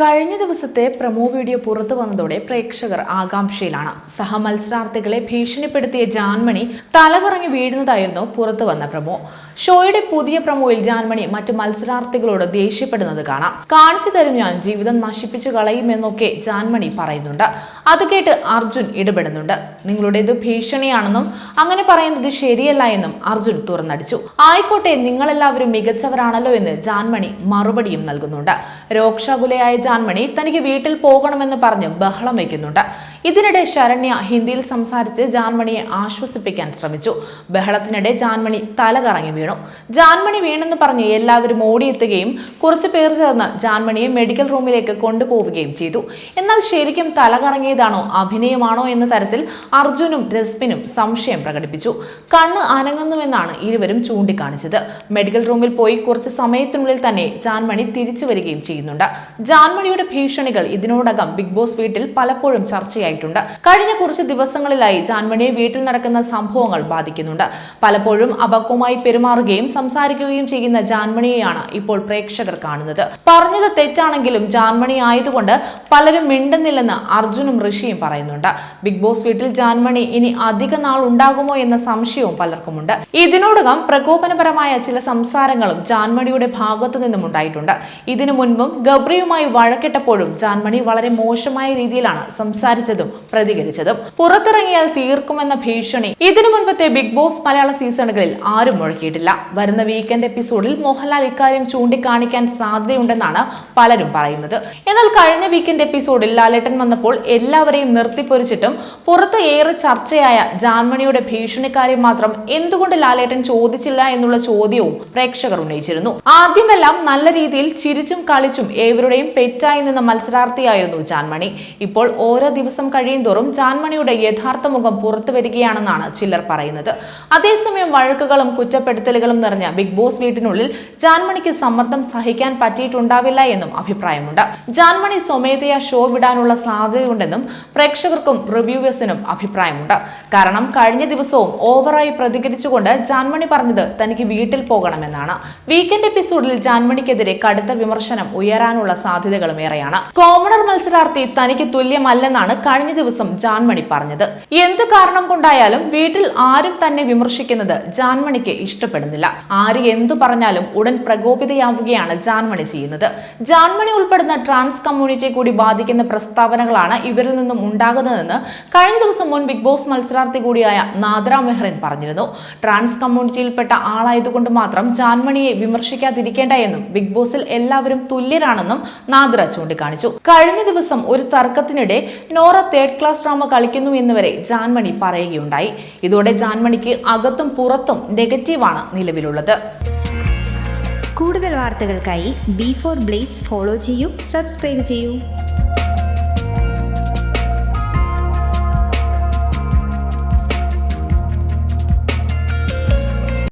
കഴിഞ്ഞ ദിവസത്തെ promo video പുറത്തു വന്നതോടെ പ്രേക്ഷകർ ആകാംക്ഷയിലാണ്. സഹമത്സരാർത്ഥികളെ ഭീഷണിപ്പെടുത്തിയ ജാൻമണി തലകറങ്ങി വീഴുന്നതായിരുന്നു പുറത്തു വന്ന പ്രമോ. ഷോയുടെ പുതിയ പ്രമോയിൽ ജാൻമണി മറ്റു മത്സരാർത്ഥികളോട് ദേഷ്യപ്പെടുന്നത് കാണാം. കാണിച്ചു തരും ഞാൻ ജീവിതം നശിപ്പിച്ചു കളയുമെന്നൊക്കെ ജാൻമണി പറയുന്നുണ്ട്. അത് കേട്ട് അർജുൻ ഇടപെടുന്നുണ്ട്. നിങ്ങളുടേത് ഭീഷണിയാണെന്നും അങ്ങനെ പറയുന്നത് ശരിയല്ല എന്നും അർജുൻ തുറന്നടിച്ചു. ആയിക്കോട്ടെ നിങ്ങളെല്ലാവരും മികച്ചവരാണല്ലോ എന്ന് ജാൻമണി മറുപടിയും നൽകുന്നുണ്ട്. രോക്ഷാകുലയായ ജാൻമണി തനിക്ക് വീട്ടിൽ പോകണമെന്ന് പറഞ്ഞ് ബഹളം വയ്ക്കുന്നുണ്ട് ഇതിനിടെ ശരണ്യ ഹിന്ദിയിൽ സംസാരിച്ച് ജാൻമണിയെ ആശ്വസിപ്പിക്കാൻ ശ്രമിച്ചു. ബഹളത്തിനിടെ ജാൻമണി തല കറങ്ങി വീണു. ജാൻമണി വീണെന്ന് പറഞ്ഞ് എല്ലാവരും ഓടിയെത്തുകയും കുറച്ച് പേർ ചേർന്ന് ജാൻമണിയെ മെഡിക്കൽ റൂമിലേക്ക് കൊണ്ടുപോവുകയും ചെയ്തു. എന്നാൽ ശരിക്കും തലകറങ്ങിയതാണോ അഭിനയമാണോ എന്ന തരത്തിൽ അർജുനും രസ്മിനും സംശയം പ്രകടിപ്പിച്ചു. കണ്ണ് അനങ്ങുന്നുവെന്നാണ് ഇരുവരും ചൂണ്ടിക്കാണിച്ചത്. മെഡിക്കൽ റൂമിൽ പോയി കുറച്ച് സമയത്തിനുള്ളിൽ തന്നെ ജാൻമണി തിരിച്ചു വരികയും ചെയ്യുന്നുണ്ട്. ജാൻമണിയുടെ ഭീഷണികൾ ഇതിനോടകം ബിഗ് ബോസ് വീട്ടിൽ പലപ്പോഴും ചർച്ചയായിട്ടുണ്ട്. കഴിഞ്ഞ കുറച്ച് ദിവസങ്ങളിലായി ജാൻമണിയെ വീട്ടിൽ നടക്കുന്ന സംഭവങ്ങൾ ബാധിക്കുന്നുണ്ട്. പലപ്പോഴും അപക്വമായി പെരുമാറുകയും സംസാരിക്കുകയും ചെയ്യുന്ന ജാൻമണിയെയാണ് ഇപ്പോൾ പ്രേക്ഷകർ കാണുന്നത്. പറഞ്ഞത് തെറ്റാണെങ്കിലും ജാൻമണി ആയതുകൊണ്ട് പലരും മിണ്ടുന്നില്ലെന്ന് അർജുനും ഋഷിയും പറയുന്നുണ്ട്. ബിഗ് ബോസ് വീട്ടിൽ ജാൻമണി ഇനി അധിക നാൾ ഉണ്ടാകുമോ എന്ന സംശയവും പലർക്കുമുണ്ട്. ഇതിനോടകം പ്രകോപനപരമായ ചില സംസാരങ്ങളും ജാൻമണിയുടെ ഭാഗത്തു നിന്നും ഉണ്ടായിട്ടുണ്ട്. ഇതിനു മുൻപും ഗബ്രിയുമായി വഴക്കിട്ടപ്പോഴും ജാൻമണി വളരെ മോശമായ രീതിയിലാണ് സംസാരിച്ചതും പ്രതികരിച്ചതും പുറത്തിറങ്ങിയാൽ തീർക്കുമെന്ന ഭീഷണി. ഇതിനു മുൻപത്തെ ബിഗ് ബോസ് മലയാള സീസണുകളിൽ ആരും മുഴക്കിയിട്ടില്ല. വരുന്ന വീക്കെൻഡ് എപ്പിസോഡിൽ മോഹൻലാൽ ഇക്കാര്യം ചൂണ്ടിക്കാണിക്കാൻ സാധ്യതയുണ്ടെന്നാണ് പലരും പറയുന്നത്. എന്നാൽ കഴിഞ്ഞ വീക്കെൻഡ് എപ്പിസോഡിൽ ലാലേട്ടൻ വന്നപ്പോൾ എല്ലാവരെയും നിർത്തിപ്പൊരിച്ചിട്ടും പുറത്ത് ഏറെ ചർച്ചയായ ജാൻമണിയുടെ ഭീഷണിക്കാര്യം മാത്രം എന്തുകൊണ്ട് ലാലേട്ടൻ ചോദിച്ചില്ല എന്നുള്ള ചോദ്യവും പ്രേക്ഷകർ ഉന്നയിച്ചിരുന്നു. ആദ്യമെല്ലാം നല്ല രീതിയിൽ ചിരിച്ചും കളിച്ചും ഏവരുടെയും പെറ്റായി നിന്ന മത്സരാർത്ഥിയായിരുന്നു ജാൻമണി. ഇപ്പോൾ ഓരോ ദിവസം കഴിയും തോറും ജാൻമണിയുടെ യഥാർത്ഥ മുഖം പുറത്തു വരികയാണെന്നാണ് ചിലർ പറയുന്നത്. അതേസമയം വഴക്കുകളും കുറ്റപ്പെടുത്തലുകളും നിറഞ്ഞ ബിഗ് ബോസ് വീട്ടിനുള്ളിൽ ജാൻമണിക്ക് സമ്മർദ്ദം സഹിക്കാൻ പറ്റിയിട്ടുണ്ടാവില്ല എന്നും അഭിപ്രായമുണ്ട്. ജാൻമണി സ്വമേധയാ ഷോ വിടാനുള്ള സാധ്യതയുണ്ടെന്നും പ്രേക്ഷകർക്കും റിവ്യൂവേഴ്സിനും അഭിപ്രായമുണ്ട്. കാരണം കഴിഞ്ഞ ദിവസവും ഓവറായി പ്രതികരിച്ചുകൊണ്ട് ജാൻമണി പറഞ്ഞത് തനിക്ക് വീട്ടിൽ പോകണമെന്നാണ്. വീക്കെൻഡ് എപ്പിസോഡിൽ ജാൻമണിക്കെതിരെ കടുത്ത വിമർശനം ഉയരാനുള്ള സാധ്യതകളും ഏറെയാണ്. കോമണർ മത്സരാർത്ഥി തനിക്ക് തുല്യമല്ലെന്നാണ് കഴിഞ്ഞ ദിവസം ജാൻമണി പറഞ്ഞത്. എന്ത് കാരണം കൊണ്ടായാലും വീട്ടിൽ ആരും തന്നെ വിമർശിക്കുന്നത് ജാൻമണിക്ക് ഇഷ്ടപ്പെടുന്നില്ല. ആര് എന്തു പറഞ്ഞാലും ഉടൻ പ്രകോപിതയാവുകയാണ് ജാൻമണി ചെയ്യുന്നത്. ജാൻമണി ഉൾപ്പെടുന്ന ട്രാൻസ് കമ്മ്യൂണിറ്റിയെ കൂടി ബാധിക്കുന്ന പ്രസ്താവനകളാണ് ഇവരിൽ നിന്നും ഉണ്ടാകുന്നതെന്ന് കഴിഞ്ഞ ദിവസം മുൻ ബിഗ് ബോസ് മത്സരാർത്ഥി കൂടിയായ നാദ്ര മെഹ്റിൻ പറഞ്ഞിരുന്നു. ട്രാൻസ് കമ്മ്യൂണിറ്റിയിൽപ്പെട്ട ആളായതുകൊണ്ട് മാത്രം ജാൻമണിയെ വിമർശിക്കാതിരിക്കേണ്ട എന്നും ബിഗ് ബോസിൽ എല്ലാവരും തുല്യരാണെന്നും നാദ്ര ചൂണ്ടിക്കാണിച്ചു. കഴിഞ്ഞ ദിവസം ഒരു തർക്കത്തിനിടെ നോറ തേർഡ് ക്ലാസ് ഡ്രാമ കളിക്കുന്നു എന്ന് വരെ ജാൻമണി പറയുകയുണ്ടായി. ഇതോടെ ജാൻമണിക്ക് അകത്തും പുറത്തും നെഗറ്റീവാണ് നിലവിലുള്ളത്. കൂടുതൽ വാർത്തകൾക്കായി ബി ഫോർ ബ്ലേസ് ഫോളോ ചെയ്യൂ സബ്സ്ക്രൈബ് ചെയ്യൂ.